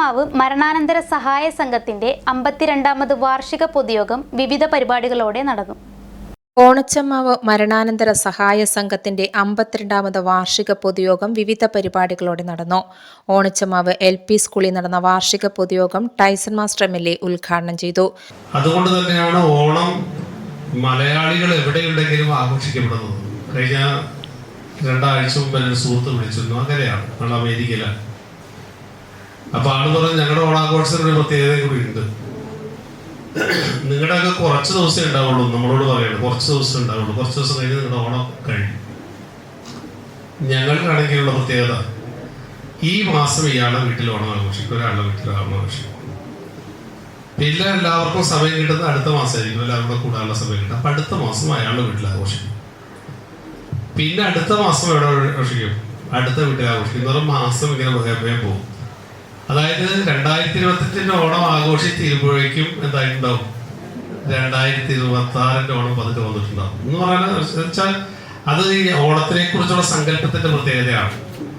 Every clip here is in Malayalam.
ഓണച്ചമ്മാവ് മരണാനന്തര സഹായ സംഘത്തിന്റെ അമ്പത്തിരണ്ടാമത് വാർഷിക പൊതുയോഗം വിവിധ പരിപാടികളോടെ നടന്നു ഓണച്ചമ്മാവ് മരണാനന്തര സഹായ സംഘത്തിന്റെ അമ്പത്തിരണ്ടാമത് വാർഷിക പൊതുയോഗം വിവിധ പരിപാടികളോടെ നടന്നു. ഓണച്ചമ്മാവ് എൽ പി സ്കൂളിൽ നടന്ന വാർഷിക പൊതുയോഗം Tyson master M L A ഉദ്ഘാടനം ചെയ്തു. അതുകൊണ്ട് തന്നെയാണ് ഓണം മലയാളികൾ എവിടെയുണ്ടെങ്കിലും ആഘോഷിക്കപ്പെടുന്നത്. കഴിഞ്ഞ രണ്ടാഴ്ച മുമ്പ് ഒരു സുഹൃത്ത് വിളിച്ചിരുന്നു. അങ്ങനെയാണ്. നമ്മൾ അമേരിക്കയിലാണ്. അപ്പൊ ആൾ പറഞ്ഞു ഞങ്ങളുടെ ഓണാഘോഷത്തിന് ഒരു പ്രത്യേകത കൂടി ഉണ്ട്. നിങ്ങളുടെയൊക്കെ കുറച്ച് ദിവസമേ ഉണ്ടാവുള്ളൂ നമ്മളോട് പറയണം കുറച്ച് ദിവസം ഉണ്ടാവുള്ളൂ. കുറച്ച് ദിവസം കഴിഞ്ഞ് നിങ്ങളുടെ ഓണം കഴിയും. ഞങ്ങൾക്കാണെങ്കിലുള്ള പ്രത്യേകത ഈ മാസം ഇയാളെ വീട്ടിൽ ഓണം ആഘോഷിക്കും ഒരാളുടെ വീട്ടിൽ ഓണം ആഘോഷിക്കും. പിന്നെ എല്ലാവർക്കും സമയം കിട്ടുന്നത് അടുത്ത മാസമായിരിക്കും. എല്ലാവരുടെ കൂടെ കൂടാനുള്ള സമയം കിട്ടും. അപ്പൊ അടുത്ത മാസം അയാളുടെ വീട്ടിൽ ആഘോഷിക്കും. പിന്നെ അടുത്ത മാസം എവിടെ ആഘോഷിക്കും? അടുത്ത വീട്ടിൽ ആഘോഷിക്കും. എന്ന് പറഞ്ഞാൽ മാസം ഇങ്ങനെ പോകും. അതായത് രണ്ടായിരത്തി ഇരുപത്തഞ്ചിന്റെ ഓണം ആഘോഷി തീരുമ്പോഴേക്കും എന്തായിട്ടുണ്ടാവും? രണ്ടായിരത്തി ഇരുപത്തി ആറിന്റെ ഓണം പതുക്കെ വന്നിട്ടുണ്ടാവും. എന്ന് പറയുന്നത് വെച്ചാൽ അത് ഈ ഓണത്തിനെ കുറിച്ചുള്ള സങ്കല്പത്തിന്റെ പ്രത്യേകതയാണ്.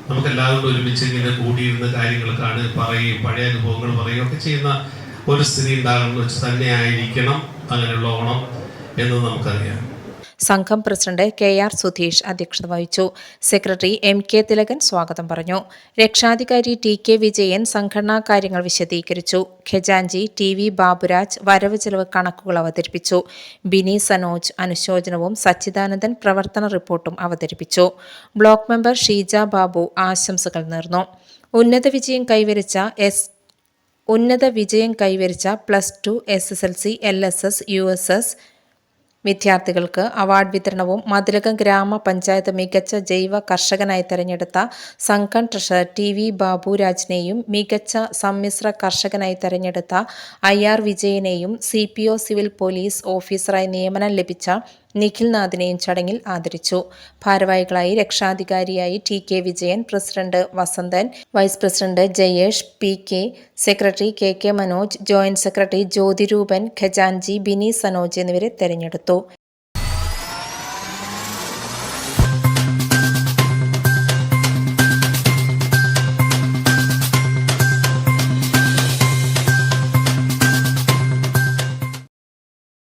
നമുക്ക് എല്ലാവരും ഒരുമിച്ച് ഇങ്ങനെ കൂടിയിരുന്ന് കാര്യങ്ങൾ കാണുക പറയും പഴയ അനുഭവങ്ങൾ പറയുകയും ഒക്കെ ചെയ്യുന്ന ഒരു സ്ഥിതി ഉണ്ടാകുന്ന വെച്ച് തന്നെ ആയിരിക്കണം അങ്ങനെയുള്ള ഓണം എന്ന് നമുക്കറിയാം. സംഘം പ്രസിഡന്റ് കെ ആർ സുധീഷ് അധ്യക്ഷത വഹിച്ചു. സെക്രട്ടറി എം കെ തിലകൻ സ്വാഗതം പറഞ്ഞു. രക്ഷാധികാരി ടി കെ വിജയൻ സംഘടനാ കാര്യങ്ങൾ വിശദീകരിച്ചു. ഖജാൻജി ടി വി ബാബുരാജ് വരവ് ചെലവ് കണക്കുകൾ അവതരിപ്പിച്ചു. ബിനി സനോജ് അനുശോചനവും സച്ചിദാനന്ദൻ പ്രവർത്തന റിപ്പോർട്ടും അവതരിപ്പിച്ചു. ബ്ലോക്ക് മെമ്പർ ഷീജ ബാബു ആശംസകൾ നേർന്നു. ഉന്നത വിജയം കൈവരിച്ച എസ് ഉന്നത വിജയം കൈവരിച്ച plus two S S L C L S S U S S വിദ്യാർത്ഥികൾക്ക് അവാർഡ് വിതരണവും മതിലകം ഗ്രാമപഞ്ചായത്ത് മികച്ച ജൈവ കർഷകനായി തെരഞ്ഞെടുത്ത സംഘം ട്രഷർ ടി വി ബാബുരാജിനെയും മികച്ച സമ്മിശ്ര കർഷകനായി തെരഞ്ഞെടുത്ത I R വിജയനെയും C P O civil police ഓഫീസറായി നിയമനം ലഭിച്ച നിഖിൽനാഥിനെയും ചടങ്ങിൽ ആദരിച്ചു. ഭാരവാഹികളായി രക്ഷാധികാരിയായി T K Vijayan president Vasanthan vice president Jayesh P K secretary K K Manoj joint secretary Jyothiroopan ഖജാൻജി Bini Sanoj എന്നിവരെ തെരഞ്ഞെടുത്തു.